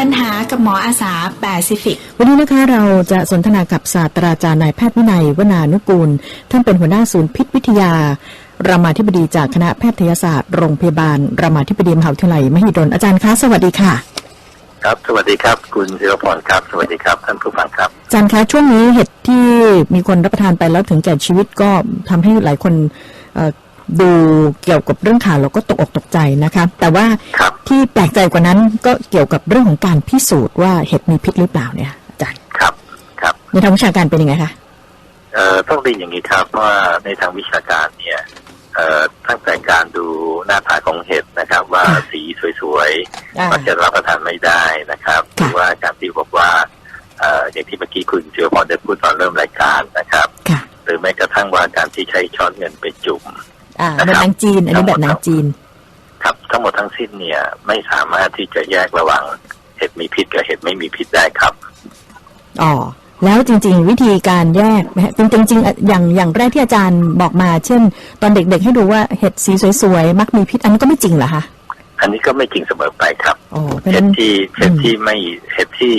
ปัญหากับหมออาสาแปซิฟิก วันนี้นะคะเราจะสนทนากับศาสตราจารย์นายแพทย์วินัยวนานุกูล ท่านเป็นหัวหน้าศูนย์พิษวิทยารามาธิบดีจากคณะแพทยศาสตร์โรงพยาบาลรามาธิบดีมหาวิทยาลัยมหิดลอาจารย์คะสวัสดีค่ะ ครับ สวัสดีครับ คุณศิรพรครับ สวัสดีครับท่านผู้ฟังครับอาจารย์คะช่วงนี้เห็ดที่มีคนรับประทานไปแล้วถึงแก่ชีวิตก็ทำให้หลายคนเอ่อ ดูเกี่ยวกับเรื่องข่าวแล้วก็ตกอกตกใจนะคะ แต่ว่าครับที่แปลกใจกว่านั้นก็เกี่ยวกับเรื่องของการพิสูจน์ว่าเห็ดมีพิษหรือเปล่าเนี่ยอาจารย์ครับครับในทางวิชาการเป็นยังไงคะเอ่อต้องเรียนอย่างนี้ครับว่าในทางวิชาการเนี่ยเอ่อตั้งแต่การดูหน้าตาของเห็ดนะครับ ว่าค่ะสีสวยอ่าๆมักจะรับประทานไม่ได้นะครับหค่ะรือว่าการที่บอกว่าเอ่ออย่างที่เมื่อกี้คุณศิรพรได้พูดตอนเริ่มรายการนะครับค่ะหรือแม้กระทั่งว่าการที่ใช้ช้อนเงินไปจุ่ม อ่าแบบนางจีน อันนี้แบบนางจีน ครับทั้งหมดทั้งสิ้นเนี่ย ไม่สามารถที่จะแยกระหว่างเห็ดมีพิษกับเห็ดไม่มีพิษได้ครับอ๋อแล้วจริง ๆ วิธีการแยกนะฮะจริงๆจริงๆอะอย่างอย่างแรกที่อาจารย์บอกมา เช่น ตอนเด็กๆ ให้ดูว่าเห็ดสีสวยๆมักมีพิษอันนี้นก็ไม่จริงเหรอคะอันนี้ก็ไม่จริงเสมอไปครับอ๋อเพราะฉะเห็นั้ดนที่เห็ดอืมที่ไม่เห็ดที่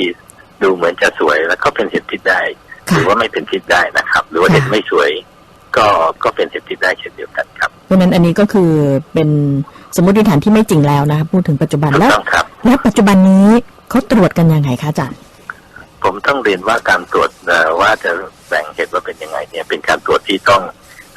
ดูเหมือนจะสวยแล้วก็เป็นเห็ดพิษได้หค่ะรือว่าไม่เป็นพิษได้นะครับ หรือว่าค่ะเห็ดไม่สวย ก็ก็เป็นเห็ดพิษได้เช่นเดียวกันครับเพราะฉะนั้นอันนี้ก็คือเป็นสมมติฐานที่ไม่จริงแล้วนะคะพูดถึงปัจจุบันถูกแล้วต้องครับแล้วปัจจุบันนี้เขาตรวจกันยังไงคะอาจารย์ผมต้องเรียนว่าการตรวจเอ่อว่าจะแบ่งเห็ดว่าเป็นยังไงเนี่ยเป็นการตรวจที่ต้อง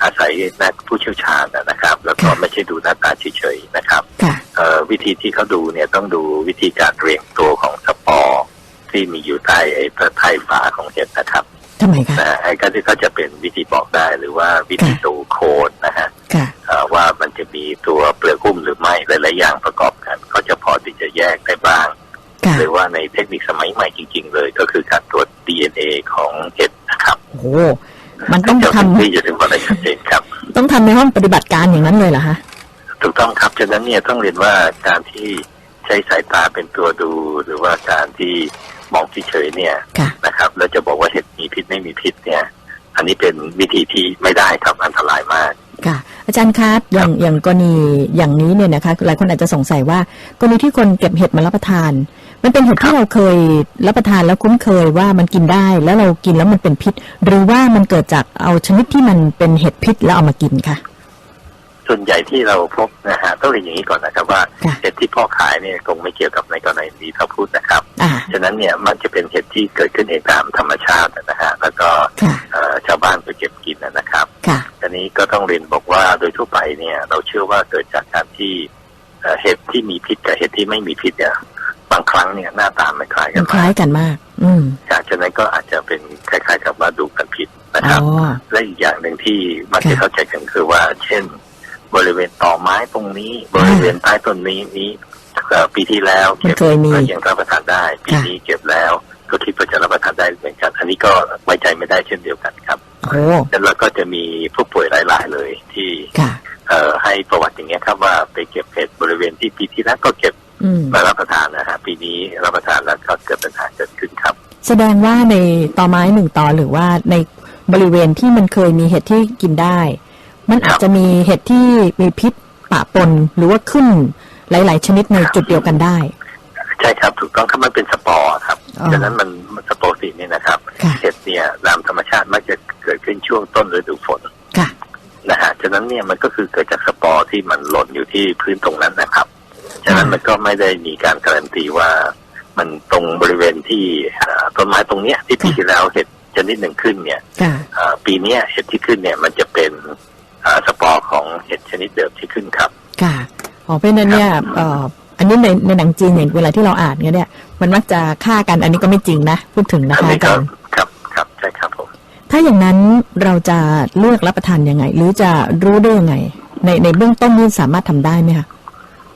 อาศัยนักผู้เชี่ยวชาญนะครับ แล้วก็ค่ะไม่ใช่ดูหน้าตาเฉยๆนะครับค่ะเอ่อวิธีที่เขาดูเนี่ยต้องดูวิธีการเรียงตัวของสปอร์ที่มีอยู่ใต้ไอ้ไท้ฝาของเห็ดนะครับ ทำไมคะนะไอ้ก็ที่เขาจะเป็นวิธีบอกได้หรือว่าวิธีค่ะดูโคนนะฮะค่ะเอ่อว่ามันจะมีตัวเปลือกหุ้มหรือไม่หลายๆอย่างประกอบกัน ก็จะพอที่จะแยกได้บ้างค่ะหรือว่าในเทคนิคสมัยใหม่จริง ๆ เลยก็คือการตรวจ DNA ของเห็ดนะครับโอ้โหมันต้องจะทำที่จะถึงว่าได้ชัดเจนครับ ต้องทำในห้องปฏิบัติการอย่างนั้นเลยเหรอคะถูกต้องครับฉะนั้นเนี่ยต้องเรียนว่าการที่ใช้สายตาเป็นตัวดู หรือว่าการที่มองเฉยๆเนี่ยค่ะนะครับ แล้วจะบอกว่าเห็ด มีพิษไม่มีพิษเนี่ย อันนี้เป็นวิธีที่ไม่ได้ครับอันตรายมากค่ะอาจารย์คะอย่างอย่างกรณีอย่างนี้เนี่ยนะคะหลายคนอาจจะสงสัยว่ากรณีที่คนเก็บเห็ดมารับประทาน มันเป็นเห็ดที่เราเคยรับประทานแล้วคุ้นเคยว่ามันกินได้แล้วเรากินแล้วมันเป็นพิษ หรือว่ามันเกิดจากเอาชนิดที่มันเป็นเห็ดพิษแล้วเอามากินคะส่วนใหญ่ที่เราพบนะฮะต้องเรียนอย่างนี้ก่อนนะครับว่าค่ะเห็ดที่พ่อขายเนี่ยคงไม่เกี่ยวกับในกรณีนี้ถ้าพูดนะครับอ่าฉะนั้นเนี่ยมันจะเป็นเห็ดที่เกิดขึ้นเองตามธรรมชาตินะฮะแล้วก็ค่ะ เอ่อชาวบ้านไปเก็บกินนะครับ ค่ะ อันนี้ก็ต้อง เรียนบอกว่าโดยทั่วไปเนี่ยเราเชื่อว่าเกิดจากการที่เอ่อเห็ดที่มีพิษกับเห็ดที่ไม่มีพิษเนี่ยบางครั้งเนี่ยหน้าตาไม่คล้ายกัมันนคมาล้ายกกันมาก อืมจากฉะนั้นก็อาจจะเป็นคล้ายๆกับว่าดูกันผิดนะคอ๋รับอและอีกอย่างหนึ่งที่มันจะค่ะเข้าใจกันคือว่า เช่น บริเวณต่อไม้ตรงนี้ บริเวณใต้ต้นนี้นี้เอ่อปีที่แล้วเก็บมันเคยมีก็ยังรับประทานได้ปีค่ะนี้เก็บแล้ว ก็คิดว่าจะรับประทานได้เหมือนกันอันนี้ก็ไว้ใจไม่ได้เช่นเดียวกันครับโอ้ แล้วก็จะมีผู้ป่วยหลาย ๆ เลยที่ค่ะเอ่อให้ประวัติอย่างเงี้ยครับว่าไปเก็บเห็ดบริเวณที่ปีที่แล้วก็เก็บอืมมารับประทานนะฮะปีนี้รับประทานแล้วก็เกิดปัญหาเกิดขึ้นครับ แสดงว่าในตอไม้หนึ่งตอหรือว่าในบริเวณที่มันเคยมีเห็ดที่กินได้ มันอาจจะมีเห็ดที่มีพิษปะปนหรือว่าขึ้นหลาย ๆ ชนิดในจุดเดียวกันได้ ใช่ครับถูกต้องครับมันเป็นสปอร์ครับอ๋อดังนั้นมัน มันหล่นอยู่ที่พื้นตรงนั้นนะครับฉะนั้นมันก็ไม่ได้มีการการันตีว่า มันตรงบริเวณที่เอ่อต้นไม้ตรงเนี้ยที่ปีค่ะที่แล้วเห็ดชนิดหนึ่งขึ้นเนี่ยค่ะเอ่อปีเนี้ยเห็ดที่ขึ้นเนี่ยมันจะเป็นเอ่อสปอร์ของเห็ดชนิดเดิมที่ขึ้นครับ ค่ะอ๋อเพราะฉะนั้นเนี่ยเอ่ออันนี้ในในหนังจีนเนี่ยเวลาที่เราอ่านเนี่ย มันมักจะฆ่ากันอันนี้ก็ไม่จริงนะพูดถึงนะอันคะนี้อาก็จารย์ครับครับใช่ครับผมถ้าอย่างนั้นเราจะเลือกรับประทานยังไง หรือจะรู้ได้ยังไง ในในเบื้องต้นนี่สามารถทำได้ไหมคะ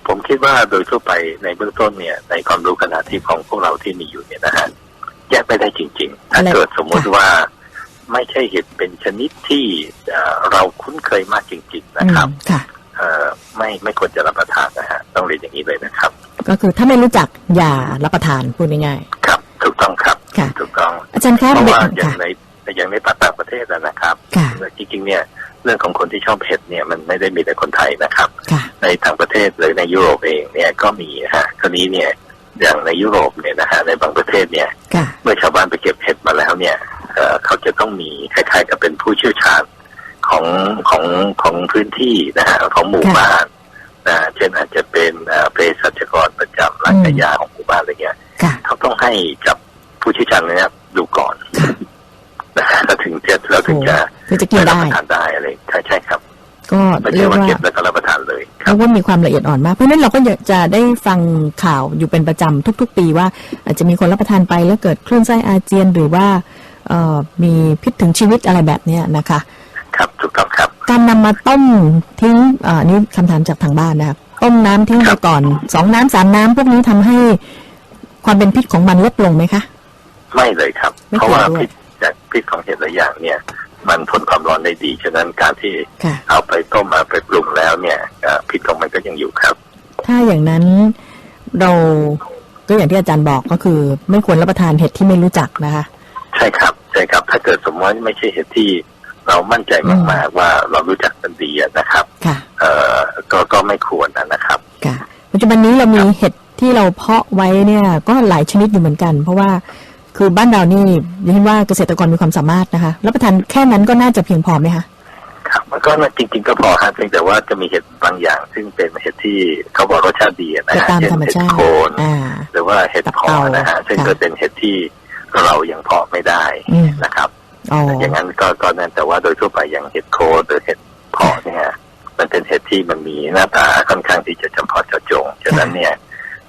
ผมคิดว่าโดยทั่วไปในเบื้องต้นเนี่ย ในความรู้ขนาดที่ของพวกเราที่มีอยู่เนี่ยนะฮะแยกไม่ได้จริง ๆ ถ้าอะไรเกิดสมมติค่ะว่าไม่ใช่เห็ดเป็นชนิดที่เอ่อเราคุ้นเคยมากจริง ๆ นะครับอืมค่ะเอ่อไม่ไม่ควรจะรับประทานนะฮะต้องเรียนอย่างนี้เลยนะครับ ก็คือถ้าไม่รู้จักอย่ารับประทานพูดง่ายครับ ถูกต้องครับค่ะถูกต้องๆอาจารย์คะเพราะเด็กว่าอย่างค่ะในอย่างในต่างประเทศนะนะครับค่ะจริงๆเนี่ย เรื่องของคนที่ชอบเห็ดเนี่ยมันไม่ได้มีแต่คนไทยนะครับค่ะในต่างประเทศหรือในยุโรปเองเนี่ยก็มีนะฮะคราวนี้เนี่ยอย่างในยุโรปเนี่ยนะฮะในบางประเทศเนี่ยค่ะเมื่อชาวบ้านไปเก็บเห็ดมาแล้วเนี่ยเอ่อเขาจะต้องมีคล้ายๆกับเป็นผู้เชี่ยวชาญของของของพื้นที่นะฮะของหมู่ค่ะบ้านนะเช่นอาจจะเป็นเอ่อเภสัชกรประจำร้านอืมขายยาของหมู่บ้านอะไรเงี้ยค่ะเขาต้องให้กับผู้เชี่ยวชาญเนี่ยดูก่อนค่ะ นะฮะแล้วถึงจะเราถึงจะคือจะกินรับได้ประทานได้อะไรใช่ใช่ครับ ก็ไม่เรีใช่ยกว่าว่าเก็บแล้วก็รับประทานเลยคเพรับราะว่ามีความละเอียดอ่อนมากเพราะฉะนั้นเราก็จะได้ฟังข่าวอยู่เป็นประจำทุก ๆ ปีว่า อาจจะมีคนรับประทานไปแล้วเกิดคลื่นไส้อาเจียนหรือว่าเอ่อมีพิษถึงชีวิตอะไรแบบเนี้ยนะคะ ครับถูกต้องครับ การนำมาต้มทิ้งอ่านี่คำถามจากทางบ้านนะครับต้มน้ำทิ้งคไปรับก่อนสองน้ำสามน้ำพวกนี้ทำให้ความเป็นพิษของมันลดลงไหมคะ ไม่เลยครับไม่เพราะเกี่ยวว่าด้วยพิษ จากพิษของเห็ดหลายอย่างเนี่ย มันทนความร้อนได้ดี ฉะนั้นการที่ค่ะเอาไปต้มมาไปปรุงแล้วเนี่ยเอ่อพิษของมันก็ยังอยู่ครับ ถ้าอย่างนั้นเราก็อย่างที่อาจารย์บอกก็คือ ไม่ควรรับประทานเห็ดที่ไม่รู้จักนะคะ ใช่ครับใช่ครับ ถ้าเกิดสมมติว่าไม่ใช่เห็ดที่เรามั่นใจมากๆว่าเรารู้จักมันดีอะนะครับค่ะเอ่อก็ก็ไม่ควรนะนะครับค่ะปัจจุบันนี้เรามีเห็ดที่เราเพาะไว้เนี่ย ก็หลายชนิดอยู่เหมือนกัน เพราะว่า คือบ้านเรานี่ดิฉันว่าเกษตรกรมีความสามารถนะคะรับประทานแค่นั้นก็น่าจะเพียงพอไหมคะครับมันก็จริง ๆ ก็พอฮะเพียงแต่ว่าจะมีเห็ดบางอย่าง ซึ่งเป็นเห็ดที่เขาบอกรสชาติดีอะนะจะฮะตามเช่นธรรมเห็ดชาติโคนอ่าหรือว่าเห็ดตับเพอเต่านะฮะซึ่งค่ะก็เป็นเห็ดที่เรายังเพาะไม่ได้อืมนะครับอ๋ออย่างนั้นก็ก็นั่นแต่ว่าโดยทั่วไปอย่างเห็ดโคนหรือเห็ดเพาะเนี่ยมันเป็นเห็ดที่มันมีหน้าตาค่อนข้างที่จะจำเพาะเจาะจงฉะนั้นเนี่ย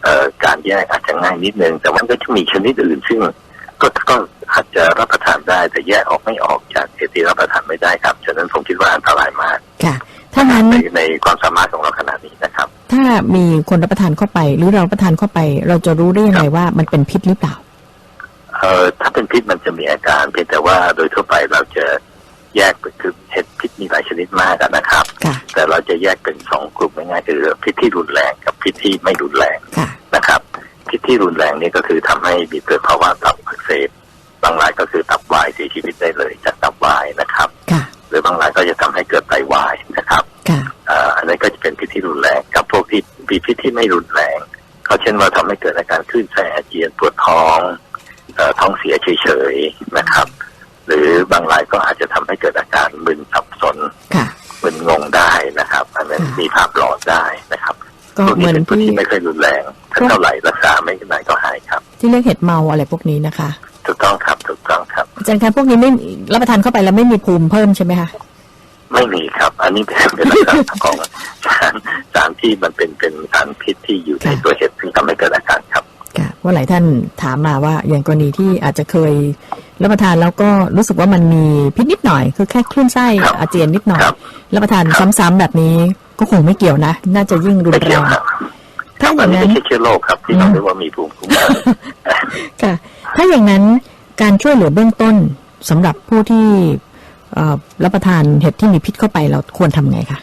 เอ่อการแยกอาจจะง่ายนิดนึงแต่มันก็จะมีชนิดอื่นซึ่ง ก็ก็อาจจะรับประทานได้แต่แยกออกไม่ออกจากเห็ดที่รับประทานไม่ได้ครับฉะนั้นผมคิดว่าอันตรายมากค่ะถ้างั้นในในความสามารถของเราขนาดนี้นะครับ ถ้ามีคนรับประทานเข้าไป หรือเรารับประทานเข้าไป เราจะรู้ได้ยังไงว่ามันเป็นพิษหรือเปล่าเอ่อถ้าเป็นพิษมันจะมีอาการเพียงแต่ว่าโดยทั่วไปเราจะแยกเป็นคือเห็ดพิษมีหลายชนิดมากอะนะครับค่ะแต่เราจะแยกเป็นสองกลุ่มง่ายๆคือพิษที่รุนแรงกับพิษที่ไม่รุนแรงค่ะนะครับ พิษที่รุนแรงนี่ก็คือทำให้มีเกิดภาวะตับอักเสบบางรายก็คือตับวายเสียชีวิตได้เลยจากตับวายนะครับค่ะหรือบางรายก็จะทำให้เกิดไตวายนะครับค่ะเอ่ออันนั้นก็จะเป็นพิษที่รุนแรงกับพวกที่มีพิษที่ไม่รุนแรงเขาเช่นว่าทำให้เกิดอาการคลื่นไส้อาเจียนปวดท้องเอ่อท้องเสียเฉยๆนะครับ หรือบางรายก็อาจจะทำให้เกิดอาการมึนสับสนค่ะมึนงงได้นะครับ อันนั้นค่ะมีภาพหลอนได้นะครับก็พวกเหนี้มือนเป็นพวกที่ที่ไม่ค่อยรุนแรงถ้าเท่าไหร่รักษาไม่นานก็หายครับ ที่เรียกเห็ดเมาอะไรพวกนี้นะคะ ถูกต้องครับถูกต้องครับอาจารย์คะพวกนี้ไม่รับประทานเข้าไปแล้วไม่มีภูมิเพิ่มใช่ไหมคะไม่มีครับ อันนี้เป็นเป็นลักษณะของสารสารที่มันเป็นเป็นสารพิษที่อยู่ในค่ะตัวเห็ดซึ่งทำให้เกิดอาการครับค่ะว่าหลายท่านถามมาว่าอย่างกรณีที่อาจจะเคยรับประทานแล้วก็รู้สึกว่ามันมีพิษนิดหน่อย คือแค่คลื่นไส้ครับอาเจียนนิดหน่อยครับรับประทานครับซ้ำๆแบบนี้ก็คงไม่เกี่ยวนะ น่าจะยิ่งรุนไม่แรเกี่ยวงครับ ถ้าออันย่างนี้นั้นไม่ใช่เชื้อโรคครับ ที่เราเรียกว่ามีภูมิคุ้มกันค่ะ ถ้าอย่างนั้นการช่วยเหลือเบื้องต้นสำหรับผู้ที่เอ่อรับประทานเห็ดที่มีพิษเข้าไปเราควรทำไงคะ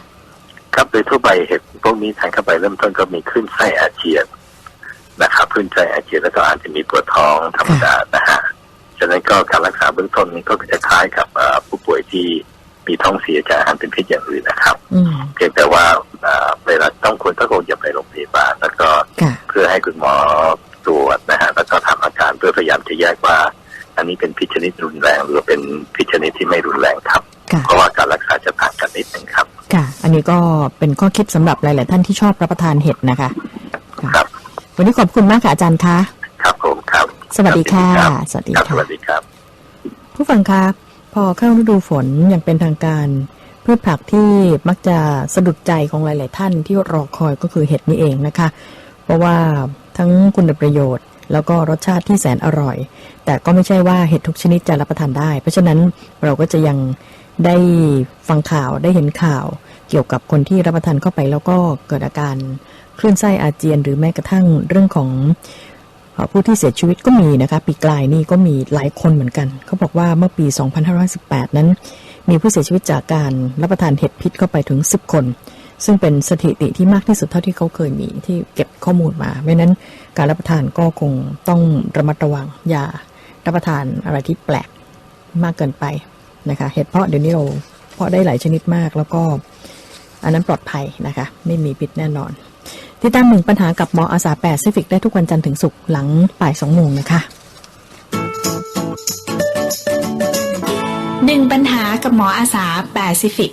ครับโดยทั่วไปเห็ดพวกนี้ทานเข้าไปเริ่มต้นก็มีขึ้นไส้อาเจียนนะครับขึ้นไส้อาเจียนแล้วก็อาจจะมีปวดท้องธรรมดานะฮะฉะนั้นก็การรักษาเบื้องต้นนี้ก็จะคล้ายกับเอ่อผู้ป่วยที่ มีท้องเสียจากอาหารเป็นพิษอย่างอื่นนะครับอืมเพียงแต่ว่าเอ่อเวลาต้องควรต้องควรจะไปโรงพยาบาลแล้วก็ค่ะเพื่อให้คุณหมอตรวจนะฮะแล้วก็ทำอาการเพื่อพยายามจะแยกว่า อันนี้เป็นพิษชนิดรุนแรง หรือเป็นพิษชนิดที่ไม่รุนแรงครับค่ะเพราะว่าการรักษาจะต่างกันนิดนึงครับ ค่ะ อันนี้ก็เป็นข้อคิดสำหรับหลาย ๆ ท่านที่ชอบรับประทานเห็ดนะคะค่ะครับ วันนี้ขอบคุณมากค่ะอาจารย์คะครับผมครับ สวัสดีค่ะรับสวัสดีครับค่ะสวัสดีครับผู้ฟังคะ พอเข้าฤดูฝนอย่างเป็นทางการพืชผักที่มักจะสะดุดใจของหลาย ๆ ท่านที่รอคอยก็คือเห็ดนี่เองนะคะ เพราะว่าทั้งคุณประโยชน์ แล้วก็รสชาติที่แสนอร่อย แต่ก็ไม่ใช่ว่าเห็ดทุกชนิดจะรับประทานได้ เพราะฉะนั้นเราก็จะยังได้ฟังข่าวได้เห็นข่าว เกี่ยวกับคนที่รับประทานเข้าไปแล้วก็เกิดอาการคลื่นไส้อาเจียน หรือแม้กระทั่งเรื่องของ ผู้ที่เสียชีวิตก็มีนะคะ ปีกลายนี่ก็มีหลายคนเหมือนกัน เขาบอกว่าเมื่อปี 2518 นั้น มีผู้เสียชีวิตจากการรับประทานเห็ดพิษเข้าไปถึง 10 คน ซึ่งเป็นสถิติที่มากที่สุดเท่าที่เขาเคยมีที่เก็บข้อมูลมาเพราะนั้นการรับประทานก็คงต้องระมัดระวังอย่ารับประทานอะไรที่แปลกมากเกินไปนะคะเห็ดเพาะเดี๋ยวนี้เราเพาะได้หลายชนิดมากแล้วก็อันนั้นปลอดภัยนะคะ ไม่มีพิษแน่นอน ติดตามหนึ่งปัญหากับหมออาสาแปซิฟิกได้ทุกวันจันทร์ถึงศุกร์หลังบ่ายสองโมงนะคะหนึ่งปัญหากับหมออาสาแปซิฟิก